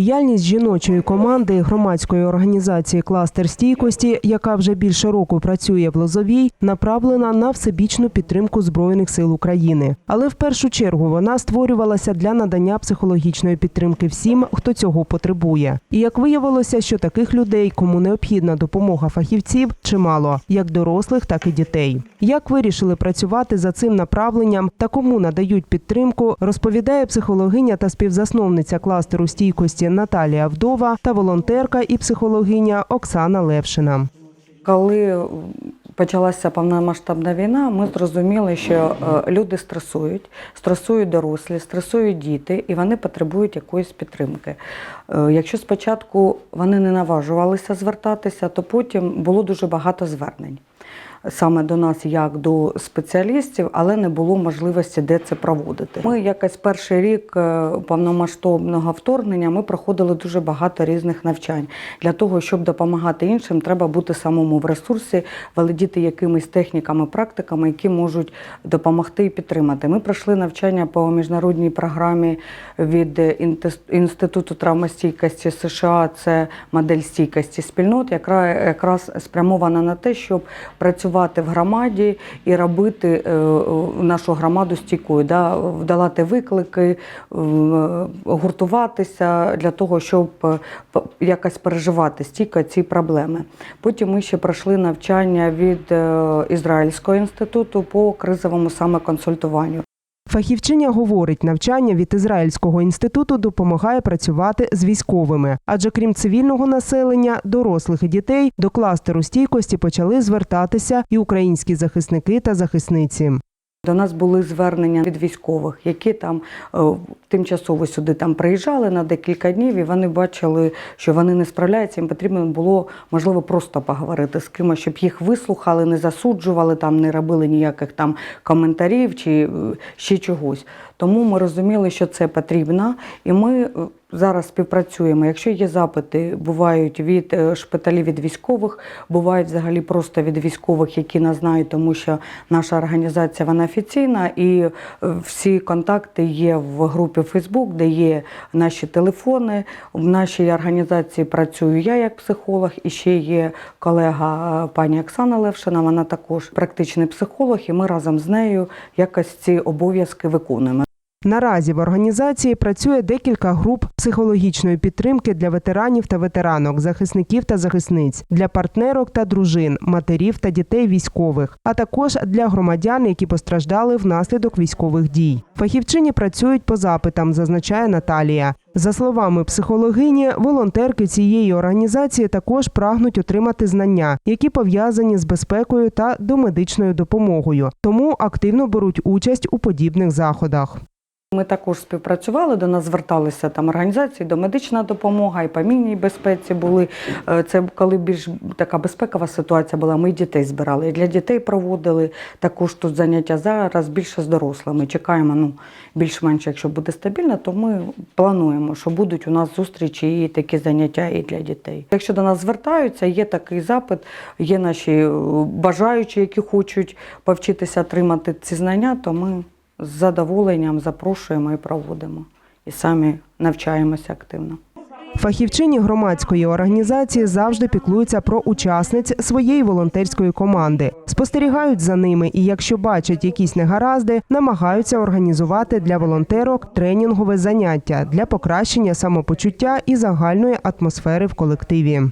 Діяльність жіночої команди громадської організації Кластер стійкості, яка вже більше року працює в Лозовій, направлена на всебічну підтримку збройних сил України. Але в першу чергу вона створювалася для надання психологічної підтримки всім, хто цього потребує. І як виявилося, що таких людей, кому необхідна допомога фахівців, чимало як дорослих, так і дітей. Як вирішили працювати за цим направленням та кому надають підтримку, розповідає психологиня та співзасновниця кластеру стійкості Наталія Вдова та волонтерка і психологиня Оксана Левшина. Коли почалася повномасштабна війна, ми зрозуміли, що е, люди стресують, стресують дорослі, стресують діти, і вони потребують якоїсь підтримки. Е, Якщо спочатку вони не наважувалися звертатися, то потім було дуже багато звернень. Саме до нас, як до спеціалістів, але не було можливості де це проводити. Ми якось перший рік е, повномасштабного вторгнення ми проходили дуже багато різних навчань. Для того, щоб допомагати іншим, треба бути самому в ресурсі, володіти якимись техніками, практиками, які можуть допомогти і підтримати. Ми пройшли навчання по міжнародній програмі від Інституту травмостійкості США. Це модель стійкості спільнот, яка якраз спрямована на те, щоб працювати в громаді і робити е, е, нашу громаду стійкою, да, вдавати виклики, е, гуртуватися для того, щоб якось переживати стійко ці проблеми. Потім ми ще пройшли навчання від Ізраїльського інституту по кризовому саме консультуванню. Фахівчиня говорить, навчання від Ізраїльського інституту допомагає працювати з військовими, адже крім цивільного населення, дорослих і дітей до кластеру стійкості почали звертатися і українські захисники та захисниці. До нас були звернення від військових, які там е, тимчасово сюди там приїжджали на декілька днів, і вони бачили, що вони не справляються. Їм потрібно було можливо просто поговорити з кимось, щоб їх вислухали, не засуджували, там не робили ніяких там коментарів чи е, ще чогось. Тому ми розуміли, що це потрібно, і ми е, зараз співпрацюємо. Якщо є запити, бувають від е, шпиталів від військових, бувають взагалі просто від військових, які нас знають, тому що наша організація вона офіційна, і е, всі контакти є в групі Фейсбук, де є наші телефони. В нашій організації працюю я як психолог, і ще є колега пані Оксана Левшина. Вона також практичний психолог, і ми разом з нею якось ці обов'язки виконуємо. Наразі в організації працює декілька груп психологічної підтримки для ветеранів та ветеранок, захисників та захисниць, для партнерок та дружин, матерів та дітей військових, а також для громадян, які постраждали внаслідок військових дій. Фахівчині працюють по запитам, зазначає Наталія. За словами психологині, волонтерки цієї організації також прагнуть отримати знання, які пов'язані з безпекою та домедичною допомогою, тому активно беруть участь у подібних заходах. Ми також співпрацювали, до нас зверталися там організації, до медична допомога і по безпеці були. Е, Це коли більш така безпекова ситуація була. Ми і дітей збирали. І для дітей проводили також тут заняття зараз більше з дорослими. Чекаємо, ну більш-менш, якщо буде стабільно, то ми плануємо, що будуть у нас зустрічі і такі заняття і для дітей. Якщо до нас звертаються, є такий запит, є наші е, бажаючі, які хочуть повчитися отримати ці знання, то ми з задоволенням запрошуємо і проводимо. І самі навчаємося активно. Фахівчині громадської організації завжди піклуються про учасниць своєї волонтерської команди, спостерігають за ними і, якщо бачать якісь негаразди, намагаються організувати для волонтерок тренінгове заняття для покращення самопочуття і загальної атмосфери в колективі.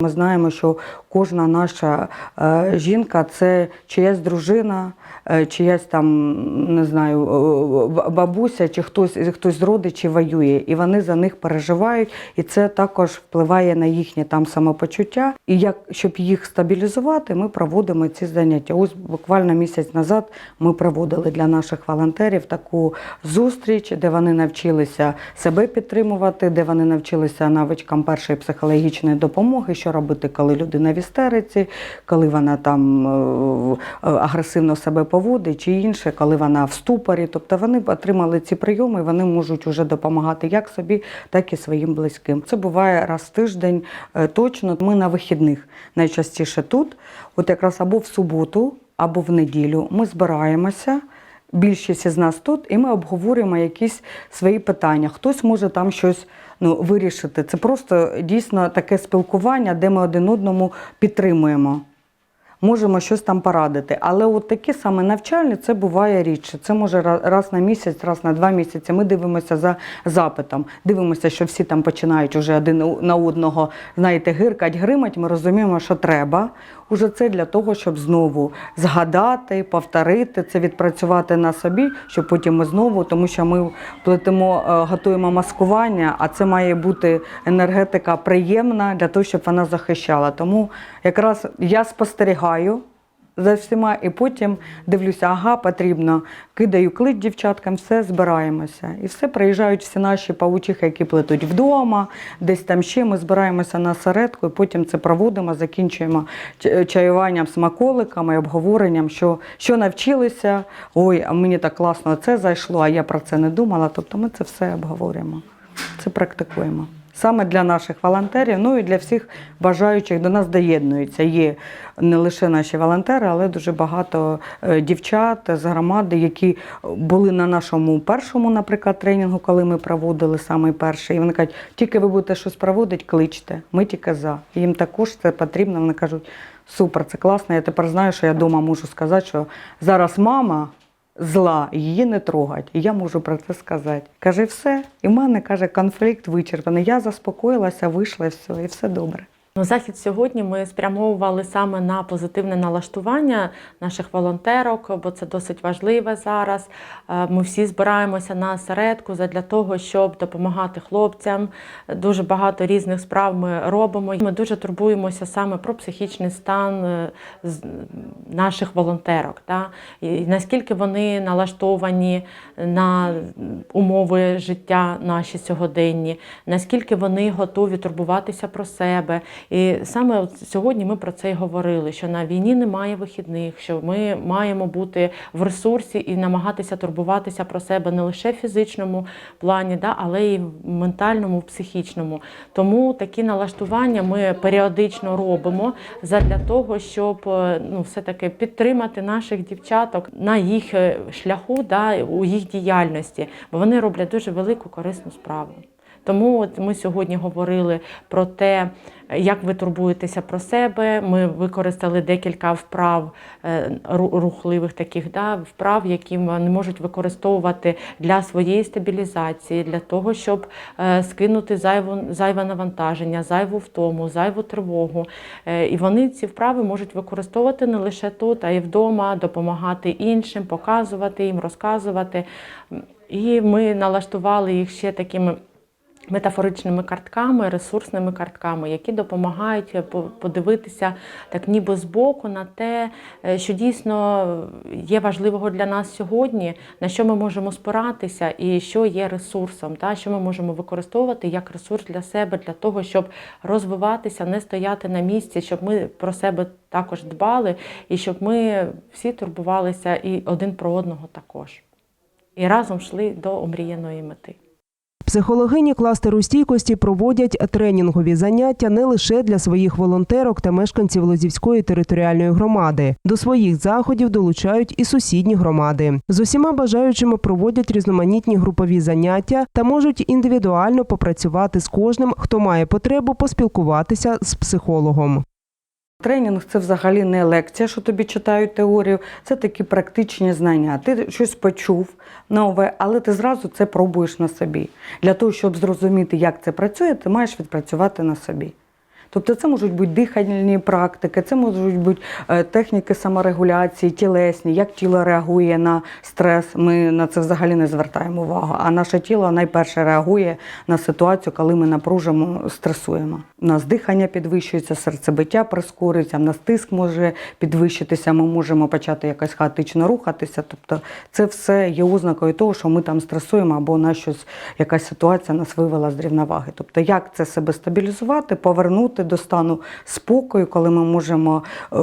Ми знаємо, що кожна наша е, жінка це чиясь дружина, чиясь там, не знаю, е, бабуся чи хтось, хтось з родичів воює, і вони за них переживають, і це також впливає на їхнє там самопочуття. І як щоб їх стабілізувати, ми проводимо ці заняття. Ось буквально місяць назад ми проводили для наших волонтерів таку зустріч, де вони навчилися себе підтримувати, де вони навчилися навичкам першої психологічної допомоги, що робити, коли людина в істериці, коли вона там е, е, агресивно себе поводить, чи інше, коли вона в ступорі. Тобто вони отримали ці прийоми, вони можуть вже допомагати як собі, так і своїм близьким. Це буває раз в тиждень е, точно. Ми на вихідних найчастіше тут, от якраз або в суботу, або в неділю. Ми збираємося. Більшість із нас тут, і ми обговорюємо якісь свої питання. Хтось може там щось ну, вирішити. Це просто дійсно таке спілкування, де ми один одному підтримуємо. Можемо щось там порадити. Але от такі саме навчальні це буває рідше. Це може раз на місяць, раз на два місяці. Ми дивимося за запитом. Дивимося, що всі там починають уже один на одного, знаєте, гиркать, гримать. Ми розуміємо, що треба. Уже це для того, щоб знову згадати, повторити це, відпрацювати на собі, щоб потім ми знову, тому що ми плетемо, е, готуємо маскування, а це має бути енергетика приємна для того, щоб вона захищала. Тому якраз я спостерігаю за всіма, і потім дивлюся, ага, потрібно. Кидаю клич дівчаткам, все збираємося. І все приїжджають всі наші павучихи, які плетуть вдома, десь там ще. Ми збираємося на середку, і потім це проводимо, закінчуємо чаюванням, смаколиками, обговоренням, що, що навчилися. Ой, а мені так класно це зайшло, а я про це не думала. Тобто ми це все обговорюємо. Це практикуємо. Саме для наших волонтерів, ну і для всіх бажаючих до нас доєднуються. Є не лише наші волонтери, але дуже багато е, дівчат з громади, які були на нашому першому, наприклад, тренінгу, коли ми проводили саме перший. І вони кажуть, тільки ви будете щось проводити, кличте. Ми тільки за. Їм також це потрібно. Вони кажуть, супер, це класно. Я тепер знаю, що я вдома можу сказати, що зараз мама зла, її не трогать. І я можу про це сказати. Каже, все. І в мене каже, конфлікт вичерпаний. Я заспокоїлася, вийшла, і все, і все добре. Захід сьогодні ми спрямовували саме на позитивне налаштування наших волонтерок, бо це досить важливе зараз. Е, Ми всі збираємося на середку для того, щоб допомагати хлопцям. Дуже багато різних справ ми робимо. Ми дуже турбуємося саме про психічний стан е, наших волонтерок. Да? І наскільки вони налаштовані на умови життя наші сьогоденні, наскільки вони готові турбуватися про себе. І саме от сьогодні ми про це й говорили: що на війні немає вихідних, що ми маємо бути в ресурсі і намагатися турбуватися про себе не лише в фізичному плані, да, але й в ментальному, в психічному. Тому такі налаштування ми періодично робимо задля того, щоб е, ну, все-таки підтримати наших дівчаток на їх е, шляху, да, у їх діяльності, бо вони роблять дуже велику корисну справу. Тому от ми сьогодні говорили про те, як ви турбуєтеся про себе. Ми використали декілька вправ е, рухливих таких да, вправ, які вони можуть використовувати для своєї стабілізації, для того, щоб е, скинути зайву, зайве навантаження, зайву втому, зайву тривогу. Е, І вони ці вправи можуть використовувати не лише тут, а й вдома, допомагати іншим, показувати їм, розказувати. І ми налаштували їх ще такими метафоричними картками, ресурсними картками, які допомагають е, подивитися так ніби збоку на те, е, що дійсно є важливого для нас сьогодні, на що ми можемо спиратися і що є ресурсом, та, що ми можемо використовувати як ресурс для себе, для того, щоб розвиватися, не стояти на місці, щоб ми про себе також дбали, і щоб ми всі турбувалися і один про одного також. І разом йшли до омріяної мети. Психологині кластеру стійкості проводять тренінгові заняття не лише для своїх волонтерок та мешканців Лозівської територіальної громади. До своїх заходів долучають і сусідні громади. З усіма бажаючими проводять різноманітні групові заняття та можуть індивідуально попрацювати з кожним, хто має потребу поспілкуватися з психологом. Тренінг це взагалі не лекція, що тобі читають теорію, це такі практичні знання. Ти щось почув нове, але ти зразу це пробуєш на собі. Для того, щоб зрозуміти, як це працює, ти маєш відпрацювати на собі. Тобто це можуть бути дихальні практики, це можуть бути е, техніки саморегуляції, тілесні, як тіло реагує на стрес. Ми на це взагалі не звертаємо увагу. А наше тіло найперше реагує на ситуацію, коли ми напружимо, стресуємо. У нас дихання підвищується, серцебиття прискорюється, в нас тиск може підвищитися, ми можемо почати якось хаотично рухатися. Тобто це все є ознакою того, що ми там стресуємо або на щось, якась ситуація нас вивела з рівноваги. Тобто, як це себе стабілізувати, повернути до стану спокою, коли ми можемо е,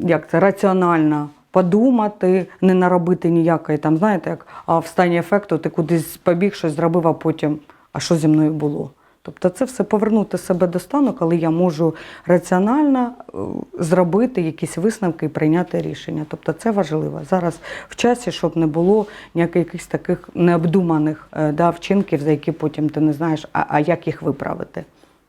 як це, раціонально подумати, не наробити ніякої там, знаєте, як а в стані ефекту ти кудись побіг, щось зробив, а потім, а що зі мною було? Тобто це все повернути себе до стану, коли я можу раціонально е, зробити якісь висновки і прийняти рішення. Тобто це важливо зараз в часі, щоб не було ніяких таких необдуманих е, да, вчинків, за які потім ти не знаєш, а, а як їх виправити.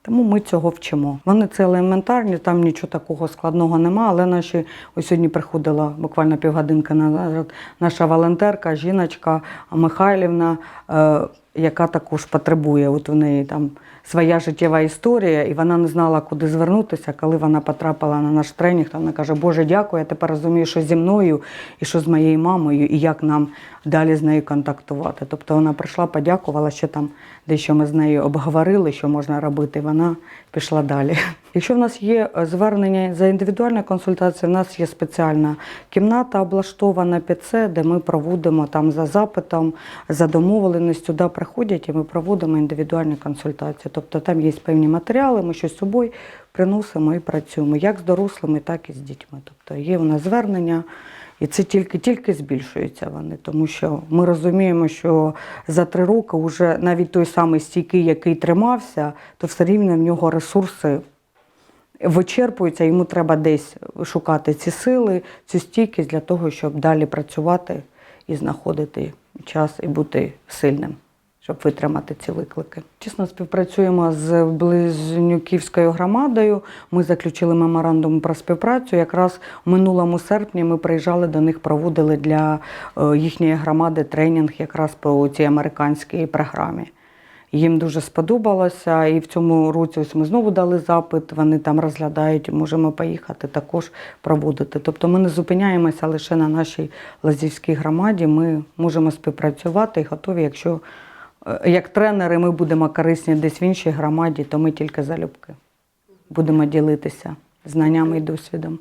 Тому ми цього вчимо. Вони це елементарні, там нічого такого складного нема. Але наші ось сьогодні приходила буквально півгодинки назад наша волонтерка, жіночка Михайлівна, е, яка також потребує. От у неї там своя життєва історія, і вона не знала, куди звернутися. Коли вона потрапила на наш тренінг, то вона каже: Боже, дякую, я тепер розумію, що зі мною і що з моєю мамою, і як нам далі з нею контактувати. Тобто вона прийшла, подякувала, що там дещо ми з нею обговорили, що можна робити. Вона пішла далі. Якщо в нас є е, звернення за індивідуальною консультацією, в нас є спеціальна кімната облаштована під це, де ми проводимо там за запитом, за домовленістю, де приходять і ми проводимо індивідуальні консультації. Тобто там є певні матеріали, ми щось з собою приносимо і працюємо, як з дорослими, так і з дітьми. Тобто є у нас звернення. І це тільки тільки збільшуються вони, тому що ми розуміємо, що за три роки вже навіть той самий стійкий, який тримався, то все рівно в нього ресурси вичерпуються, йому треба десь шукати ці сили, цю стійкість для того, щоб далі працювати і знаходити час і бути сильним, щоб витримати ці виклики. Чесно, співпрацюємо з Близнюківською громадою. Ми заключили меморандум про співпрацю. Якраз у минулому серпні ми приїжджали до них, проводили для е, їхньої громади тренінг якраз по цій американській програмі. Їм дуже сподобалося, і в цьому році ось ми знову дали запит. Вони там розглядають, можемо поїхати також проводити. Тобто ми не зупиняємося лише на нашій Лазівській громаді. Ми можемо співпрацювати і готові, якщо як тренери ми будемо корисні десь в іншій громаді, то ми тільки залюбки будемо ділитися знаннями і досвідом.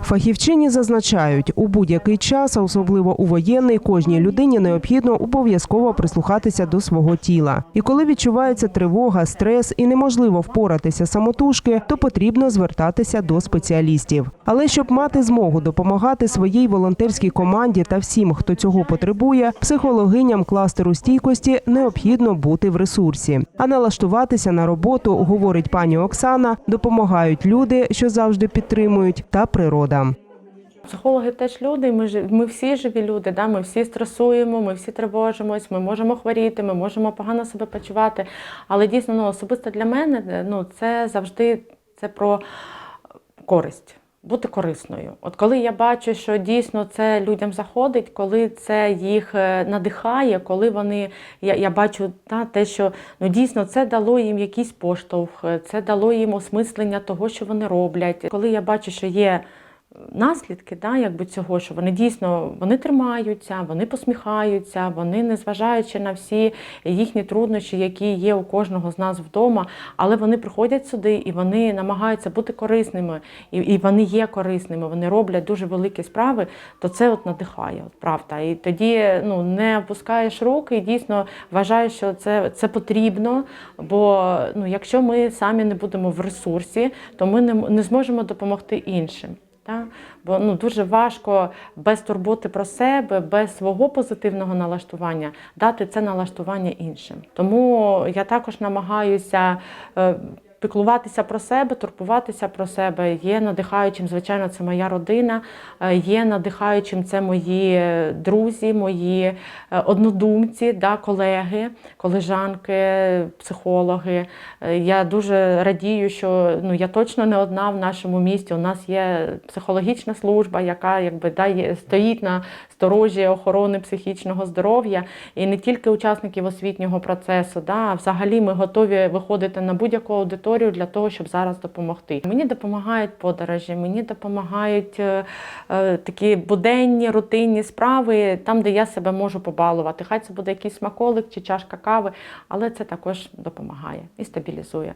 Фахівчині зазначають, у будь-який час, а особливо у воєнний, кожній людині необхідно обов'язково прислухатися до свого тіла. І коли відчувається тривога, стрес і неможливо впоратися самотужки, то потрібно звертатися до спеціалістів. Але щоб мати змогу допомагати своїй волонтерській команді та всім, хто цього потребує, психологиням кластеру стійкості необхідно бути в ресурсі. А налаштуватися на роботу, говорить пані Оксана, допомагають люди, що завжди підтримують, та природа. Психологи теж люди, ми ж ми всі живі люди. Да? Ми всі стресуємо, ми всі тривожимось, ми можемо хворіти, ми можемо погано себе почувати. Але дійсно, ну особисто для мене, ну це завжди це про користь. Бути корисною. От коли я бачу, що дійсно це людям заходить, коли це їх е, надихає, коли вони я, я бачу та, те, що ну дійсно це дало їм якийсь поштовх, це дало їм осмислення того, що вони роблять. Коли я бачу, що є наслідки да, якби цього, що вони дійсно вони тримаються, вони посміхаються, вони, незважаючи на всі їхні труднощі, які є у кожного з нас вдома, але вони приходять сюди і вони намагаються бути корисними, і, і вони є корисними, вони роблять дуже великі справи, то це от надихає, от правда. І тоді ну, не опускаєш руки і дійсно вважаєш, що це, це потрібно. Бо ну, якщо ми самі не будемо в ресурсі, то ми не, не зможемо допомогти іншим. Та? Бо ну, дуже важко без турботи про себе, без свого позитивного налаштування дати це налаштування іншим. Тому я також намагаюся е, піклуватися про себе, турбуватися про себе. Є надихаючим, звичайно, це моя родина, е, є надихаючим це мої е, друзі, мої е, однодумці, да, колеги, колежанки, психологи. Я дуже радію, що ну, я точно не одна в нашому місті. У нас є психологічна служба, яка якби дає стоїть на сторожі охорони психічного здоров'я, і не тільки учасників освітнього процесу, да, а взагалі ми готові виходити на будь-яку аудиторію для того, щоб зараз допомогти. Мені допомагають подорожі, мені допомагають е, е, такі буденні, рутинні справи, там, де я себе можу побалувати. Хай це буде якийсь смаколик чи чашка кави, але це також допомагає і стабілізує.